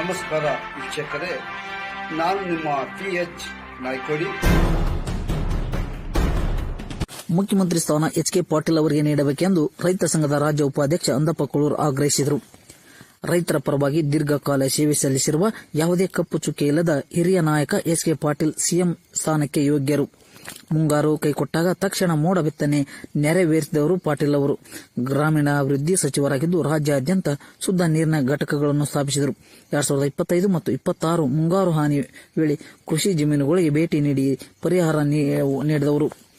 ನಮಸ್ಕಾರ ವೀಕ್ಷಕರೇ, ನಾನು ನಿಮ್ಮ ಪಿ ಎಚ್ ನಾಯ್ಕೋಡಿ. ಮುಖ್ಯಮಂತ್ರಿ ಸ್ಥಾನ ಎಚ್ ಕೆ ಪಾಟೀಲ್ ಅವರಿಗೆ ನೀಡಬೇಕೆಂದು ರೈತ ಸಂಘದ ರಾಜ್ಯ ಉಪಾಧ್ಯಕ್ಷ ಅಂದಪ್ಪ ಕೊಳೂರ್ ಆಗ್ರಹಿಸಿದರು. ರೈತರ ಪರವಾಗಿ ದೀರ್ಘಕಾಲ ಸೇವೆ ಸಲ್ಲಿಸಿರುವ ಯಾವುದೇ ಕಪ್ಪು ಚುಕ್ಕೆ ಇಲ್ಲದ ಹಿರಿಯ ನಾಯಕ ಎಚ್ ಕೆ ಪಾಟೀಲ್ ಸಿಎಂ ಸ್ಥಾನಕ್ಕೆ ಯೋಗ್ಯರು. ಮುಂಗಾರು ಕೈಕೊಟ್ಟಾಗ ತಕ್ಷಣ ಮೋಡ ಬಿತ್ತನೆ ನೆರವೇರಿಸಿದವರು ಪಾಟೀಲ್ ಅವರು ಗ್ರಾಮೀಣಾಭಿವೃದ್ಧಿ ಸಚಿವರಾಗಿದ್ದು ರಾಜ್ಯಾದ್ಯಂತ ಶುದ್ಧ ನೀರಿನ ಘಟಕಗಳನ್ನು ಸ್ಥಾಪಿಸಿದರು. ಎರಡ್ ಸಾವಿರದ ಇಪ್ಪತ್ತೈದು ಮತ್ತು ಇಪ್ಪತ್ತಾರು ಮುಂಗಾರು ಹಾನಿ ವೇಳೆ ಕೃಷಿ ಜಮೀನುಗಳಿಗೆ ಭೇಟಿ ನೀಡಿ ಪರಿಹಾರ ನೀಡಿದವರು.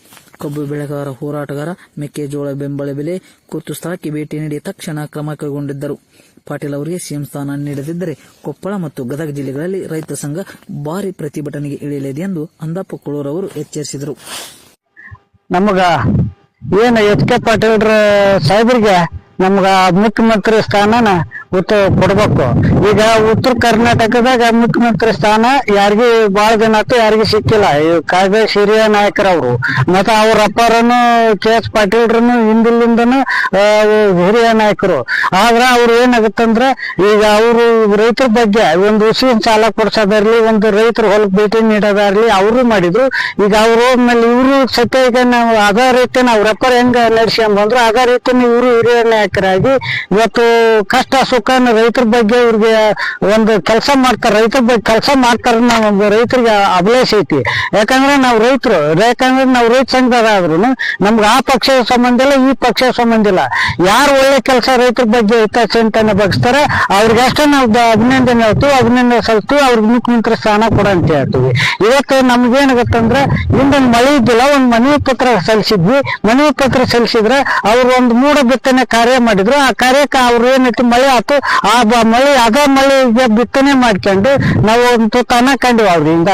ಕಬ್ಬು ಬೆಳೆಗಾರ ಹೋರಾಟಗಾರ ಮೆಕ್ಕೆಜೋಳ ಬೆಂಬಲ ಬೆಲೆ ಕುರ್ತು ಸ್ಥಳಕ್ಕೆ ಭೇಟಿ ನೀಡಿ ತಕ್ಷಣ ಕ್ರಮ ಕೈಗೊಂಡಿದ್ದರು. ಪಾಟೀಲ್ ಅವರಿಗೆ ಸಿಎಂ ಸ್ಥಾನ ನೀಡದಿದ್ದರೆ ಕೊಪ್ಪಳ ಮತ್ತು ಗದಗ ಜಿಲ್ಲೆಗಳಲ್ಲಿ ರೈತ ಸಂಘ ಭಾರಿ ಪ್ರತಿಭಟನೆಗೆ ಇಳಿಯಲಿದೆ ಎಂದು ಅಂದಪ್ಪ ಕುಳೂರ್ ಅವರು ಎಚ್ಚರಿಸಿದರು. ನಮಗ ಏನ್ ಎಚ್ ಕೆ ಪಾಟೀಲ್ ಸಾಹೇಬ್ರಿಗೆ ನಮ್ಗ ಮುಖ್ಯಮಂತ್ರಿ ಸ್ಥಾನನ ಉತ್ತ ಕೊಡ್ಬೇಕು. ಈಗ ಉತ್ತರ ಕರ್ನಾಟಕದಾಗ ಮುಖ್ಯಮಂತ್ರಿ ಸ್ಥಾನ ಯಾರಿಗೆ ಬಾಳ ಜನ ಆಯ್ತು ಯಾರಿಗೆ ಸಿಕ್ಕಿಲ್ಲ. ಕಾಂಗ್ರೆಸ್ ಹಿರಿಯ ನಾಯಕರವರು. ಮತ್ತ ಅವ್ರ ಅಪ್ಪರನು ಕೆ ಎಸ್ ಪಾಟೀಲ್ರನು ಹಿಂದಿಲಿಂದನು ಆ, ಹಿರಿಯ ನಾಯಕರು. ಆದ್ರ ಅವ್ರು ಏನಾಗುತ್ತಂದ್ರೆ ಈಗ ಅವರು ರೈತರ ಬಗ್ಗೆ ಒಂದು ಉಸಿನ ಸಾಲ ಕೊಡ್ಸೋದಾರ್ಲಿ ಒಂದು ರೈತರ ಹೊಲಕ್ಕೆ ಭೇಟಿ ನೀಡೋದಾರ್ಲಿ ಅವರು ಮಾಡಿದ್ರು. ಈಗ ಅವ್ರು ಆಮೇಲೆ ಇವರು ಸತ್ಯ ಈಗ ನಾವು ಅದೇ ರೀತಿ ಅವ್ರ ಅಪ್ಪರ್ ಹೆಂಗ ನಡೆಸ್ಕೊಂಡ್ ಬಂದ್ರು ಅದೇ ರೀತಿ ಇವರು ಹಿರಿಯ ನಾಯಕರಾಗಿ ಇವತ್ತು ಕಷ್ಟ ಸುಖನ ರೈತರ ಬಗ್ಗೆ ಇವ್ರಿಗೆ ಒಂದು ಕೆಲಸ ಮಾಡ್ತಾರೆ, ರೈತರ ಬಗ್ಗೆ ಕೆಲಸ ಮಾಡ್ತಾರ ನಾವು ರೈತರಿಗೆ ಅಭಿಲಾಷ ಐತಿ. ಯಾಕಂದ್ರೆ ನಾವು ರೈತರು, ಯಾಕಂದ್ರೆ ನಾವು ರೈತ ಸಂಘದಾದ್ರು ನಮ್ಗೆ ಆ ಪಕ್ಷದ ಸಂಬಂಧ ಇಲ್ಲ, ಈ ಪಕ್ಷದ ಸಂಬಂಧ ಇಲ್ಲ. ಯಾರು ಒಳ್ಳೆ ಕೆಲಸ ರೈತರ ಬಗ್ಗೆ ಹಿತಚಿಂತನೆ ಬಗ್ಸ್ತಾರೆ, ಅವ್ರಿಗೆ ಅಷ್ಟೇ ನಾವು ಅಭಿನಂದನೆ ಹೇಳ್ತೀವಿ, ಅಭಿನಂದನೆ ಸಲ್ತೀವಿ ಅವ್ರಿಗೆ ಮುಖ್ಯಮಂತ್ರಿ ಸ್ಥಾನ ಕೊಡ ಅಂತ ಹೇಳ್ತೀವಿ. ಇವತ್ತು ನಮ್ಗೇನಾಗತ್ತಂದ್ರೆ, ಹಿಂದೊಂದು ಮಳೆ ಇದ್ದಿಲ್ಲ, ಒಂದು ಮನವಿ ಪತ್ರ ಸಲ್ಲಿಸಿದ್ವಿ. ಮನವಿ ಪತ್ರ ಸಲ್ಲಿಸಿದ್ರೆ ಅವ್ರು ಒಂದು ಮೂಡ ಬಿತ್ತನೆ ಕಾರ್ಯ ಮಾಡಿದ್ರು. ಆ ಕಾರ್ಯಕ್ಕೆ ಅವ್ರು ಏನೈತಿ ಮಳೆ ಆತು ಆ ಮಳೆ ಅದೇ ಮಳೆಗೆ ಬಿತ್ತನೆ ಮಾಡ್ಕೊಂಡು ನಾವು ಒಂದು ತುತ್ತು ಅನ್ನ ಕಂಡಿವಿ ಅವ್ರಿಂದ.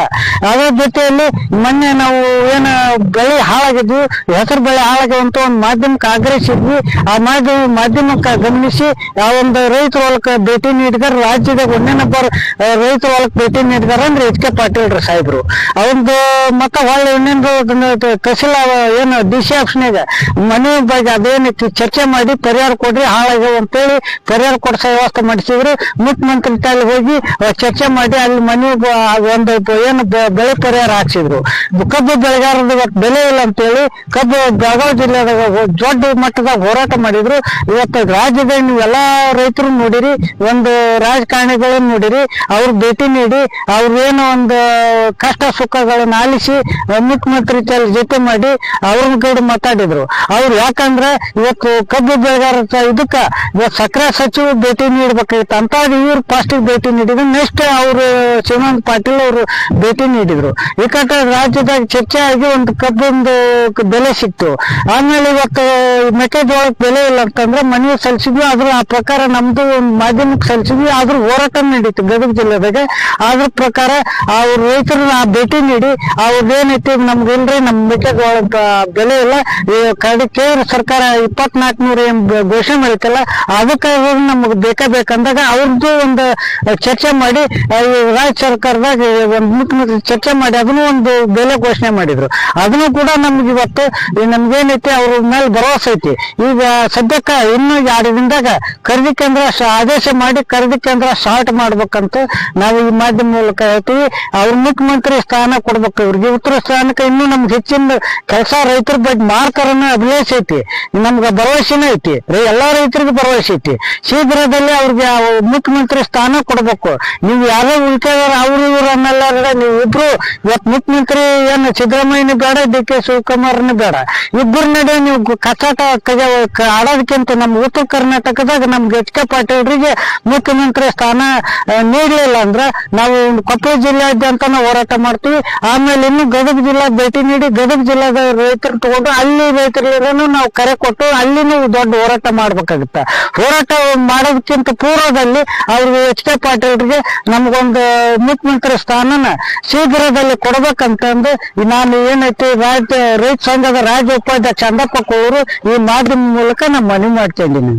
ಅದ್ರ ಜೊತೆಯಲ್ಲಿ ಮೊನ್ನೆ ನಾವು ಏನ ಬೆಳೆ ಹಾಳಾಗಿದ್ವಿ, ಹೆಸರು ಬೆಳೆ ಹಾಳಾಗ್ಯವಂತ ಒಂದು ಮಾಧ್ಯಮಕ್ಕೆ ಆಗ್ರಹಿಸಿದ್ವಿ ಆ ಮಾಧ್ಯಮ ಮಾಧ್ಯಮಕ್ಕೆ ಗಮನಿಸಿ ಆ ಒಂದು ರೈತರ ಹೊಲಕ್ಕೆ ಭೇಟಿ ನೀಡಿದಾರ, ರಾಜ್ಯದಾಗ ಒಂದೇ ನಂಬರ್ ರೈತರ ಹೊಲಕ್ಕೆ ಭೇಟಿ ನೀಡಿದಾರ ಅಂದ್ರೆ ಎಚ್ ಕೆ ಪಾಟೀಲ್ರ ಸಾಹೇಬ್ರು. ಅವಂದು ಮತ್ತ ಹೊಳ್ಳಿ ಇನ್ನೊಂದು ತಹಸೀಲ್ ಏನು ಡಿ ಸಿ ಆಫ್ಸ್ನಾಗ ಮನೆ ಬಗ್ಗೆ ಅದೇನೈತಿ ಚರ್ಚೆ ಮಾಡಿ ಪರಿಹಾರ ಕೊಡ್ರಿ, ಹಾಳಾಗ್ಯಾವ ಅಂತೇಳಿ ಪರಿಹಾರ ಕೊಡ್ಸೋ ವ್ಯವಸ್ಥೆ ಮಾಡಿಸಿದ್ರು. ಮುಖ್ಯಮಂತ್ರಿ ತಾಲಿ ಹೋಗಿ ಚರ್ಚೆ ಮಾಡಿ ಅಲ್ಲಿ ಮನೆ ಒಂದು ಏನು ಬೆಳೆ ಪರಿಹಾರ ಹಾಕ್ಸಿದ್ರು. ಕಬ್ಬು ಬೆಳೆಗಾರದ ಬೆಲೆ ಇಲ್ಲ ಅಂತೇಳಿ ಕಬ್ಬು ಬೆಳಗಾವಿ ಜಿಲ್ಲೆದಾಗ ದೊಡ್ಡ ಮಟ್ಟದಾಗ ಹೋರಾಟ ಮಾಡಿದ್ರು. ಇವತ್ತು ರಾಜ್ಯದ ಎಲ್ಲಾ ರೈತರು ನೋಡಿರಿ, ಒಂದು ರಾಜಕಾರಣಿಗಳನ್ನ ನೋಡಿರಿ, ಅವ್ರ ಭೇಟಿ ನೀಡಿ, ಅವ್ರ ಏನೋ ಒಂದು ಕಷ್ಟ ಸುಖಗಳನ್ನ ಆಲಿಸಿ ಮುಖ್ಯಮಂತ್ರಿ ತಾಲಿ ಜೊತೆ ಮಾಡಿ ಅವ್ರನ್ನ ಕೂಡ ಮಾತಾಡಿದ್ರು. ಅವ್ರು ಯಾಕಂದ್ರೆ ಇವತ್ತು ಕಬ್ಬು ಬೆಳೆಗಾರ ಇದಕ್ಕ ಸಕ್ಕರೆ ಸಚಿವ ಭೇಟಿ ನೀಡ್ಬೇಕಾಗಿತ್ತು. ಅಂತ ಇವ್ರು ಫಸ್ಟ್ ಭೇಟಿ ನೀಡಿದ್ರು ನೆಕ್ಸ್ಟ್ ಅವರು ಶಿವಾನಂದ ಪಾಟೀಲ್ ಅವರು ಭೇಟಿ ನೀಡಿದ್ರು. ಈ ರಾಜ್ಯದಾಗ ಚರ್ಚೆ ಆಗಿ ಒಂದು ಕಬ್ಬೊಂದು ಬೆಲೆ ಸಿಕ್ತು. ಆಮೇಲೆ ಇವತ್ತು ಮೆಕ್ಕೆಜೋಳಕ್ಕೆ ಬೆಲೆ ಇಲ್ಲ ಅಂತಂದ್ರೆ ಮನವಿ ಸಲ್ಲಿಸಿದ್ವಿ ಆದ್ರೂ ಆ ಪ್ರಕಾರ ನಮ್ದು ಒಂದು ಮಾಧ್ಯಮಕ್ಕೆ ಸಲ್ಲಿಸಿದ್ವಿ ಆದ್ರೂ ಹೋರಾಟ ನಡೀತು ಗದಗ ಜಿಲ್ಲೆದಾಗ. ಅದ್ರ ಪ್ರಕಾರ ಅವ್ರ ಆ ಭೇಟಿ ನೀಡಿ ಅವ್ರದ್ದು ಏನೈತಿ, ನಮ್ಗೆ ಇಲ್ರಿ, ನಮ್ ಮೆಕ್ಕೆಜೋಳ ಬೆಲೆ ಇಲ್ಲ. ಕೇಂದ್ರ ಸರ್ಕಾರ ಇಪ್ಪತ್ನಾಲ್ಕು ನೂರ ಏನ್ ಘೋಷಣೆ ಮಾಡಿತ್ತಲ್ಲ ಅದಕ್ಕೆ ನಮ್ಗೆ ಬೇಕೇ ಬೇಕಂದಾಗ ಅವ್ರದ್ದು ಒಂದು ಚರ್ಚೆ ಮಾಡಿ ರಾಜ್ಯ ಸರ್ಕಾರದಾಗ ಒಂದು ಮುಖ್ಯಮಂತ್ರಿ ಚರ್ಚೆ ಮಾಡಿ, ಅದನ್ನು ಒಂದು ಬೆಲೆ ಘೋಷಣೆ ಮಾಡಿದ್ರು. ಅದನ್ನು ಕೂಡ ನಮ್ಗೆ ಇವತ್ತು ನಮ್ಗೇನೈತಿ, ಅವ್ರ ಮೇಲೆ ಭರವಸೆ ಐತಿ. ಈಗ ಸದ್ಯಕ್ಕ ಇನ್ನು ಎರಡು ದಿನದಾಗ ಖರೀದಿ ಕೇಂದ್ರ ಆದೇಶ ಮಾಡಿ ಖರೀದಿ ಕೇಂದ್ರ ಸ್ಟಾರ್ಟ್ ಮಾಡ್ಬೇಕಂತ ನಾವು ಈ ಮಾಧ್ಯಮ ಮೂಲಕ ಹೇಳ್ತೀವಿ. ಅವ್ರ ಮುಖ್ಯಮಂತ್ರಿ ಸ್ಥಾನ ಕೊಡ್ಬೇಕು, ಇವ್ರಿಗೆ ಉತ್ತರ ಸ್ಥಾನಕ್ಕೆ ಇನ್ನೂ ನಮ್ಗೆ ಹೆಚ್ಚಿನ ಕೆಲಸ ರೈತರ ಬಗ್ಗೆ ಮಾಡ್ತಾರನ್ನ ಅಭಿವೇಶ ಐತಿ. ನಮ್ಗೆ ಭರವಸೆನೇ ಐತಿ. ಎಲ್ಲಾ ರೈತರಿಗೂ ಭರವಸೆ ಐತಿ. ಶೀಘ್ರದಲ್ಲಿ ಅವ್ರಿಗೆ ಮುಖ್ಯಮಂತ್ರಿ ಸ್ಥಾನ ಕೊಡ್ಬೇಕು. ನೀವು ಯಾರೋ ಉಳ್ಕೆದಾರ, ಅವ್ರು ಇವ್ರು ಅನ್ನಲ್ಲ ನೀವು ಇಬ್ರು ಇವತ್ತು ಮುಖ್ಯಮಂತ್ರಿ ಏನು ಸಿದ್ದರಾಮಯ್ಯನ ಬೇಡ ಡಿ ಕೆ ಶಿವಕುಮಾರ್ನ ಬೇಡ. ಇಬ್ಬರ ನಡೆ ನೀವು ಕಸಾಟ ಆಡೋದಕ್ಕಿಂತ ನಮ್ಮ ಉತ್ತರ ಕರ್ನಾಟಕದಾಗ ನಮ್ಗೆ ಎಚ್ ಕೆ ಪಾಟೀಲ್ರಿಗೆ ಮುಖ್ಯಮಂತ್ರಿ ಸ್ಥಾನ ನೀಡಲಿಲ್ಲ ಅಂದ್ರೆ ನಾವು ಕೊಪ್ಪಳ ಜಿಲ್ಲೆಯಾದ್ಯಂತ ನಾವು ಹೋರಾಟ ಮಾಡ್ತೀವಿ. ಆಮೇಲೆ ಇನ್ನು ಗದಗ ಜಿಲ್ಲಾ ಭೇಟಿ ನೀಡಿ ಗದಗ ಜಿಲ್ಲಾದ ರೈತರು ತಗೊಂಡು ಅಲ್ಲಿ ರೈತರಿಗೂ ನಾವು ಕರೆ ಕೊಟ್ಟು ಅಲ್ಲಿನೂ ದೊಡ್ಡ ಹೋರಾಟ ಮಾಡ್ಬೇಕಾಗುತ್ತೆ. ಹೋರಾಟ ಮಾಡೋದಕ್ಕಿಂತ ಪೂರ್ವದಲ್ಲಿ ಅವ್ರಿಗೆ ಎಚ್ ಕೆ ಪಾಟೀಲ್ರಿಗೆ ನಮಗೊಂದು ಮುಖ್ಯಮಂತ್ರಿ ಸ್ಥಾನನ ಶೀಘ್ರದಲ್ಲಿ ಕೊಡ್ಬೇಕಂತಂದು ನಾನು ಏನೈತಿ ರಾಜ್ಯ ರೈತ ಸಂಘದ ರಾಜ್ಯ ಉಪಾಧ್ಯಕ್ಷ ಚಂದಪ್ಪ ಕೋರು ಈ ಮಾಧ್ಯಮ ಮೂಲಕ ನಾನು ಮನವಿ ಮಾಡ್ತಿದ್ದೀನಿ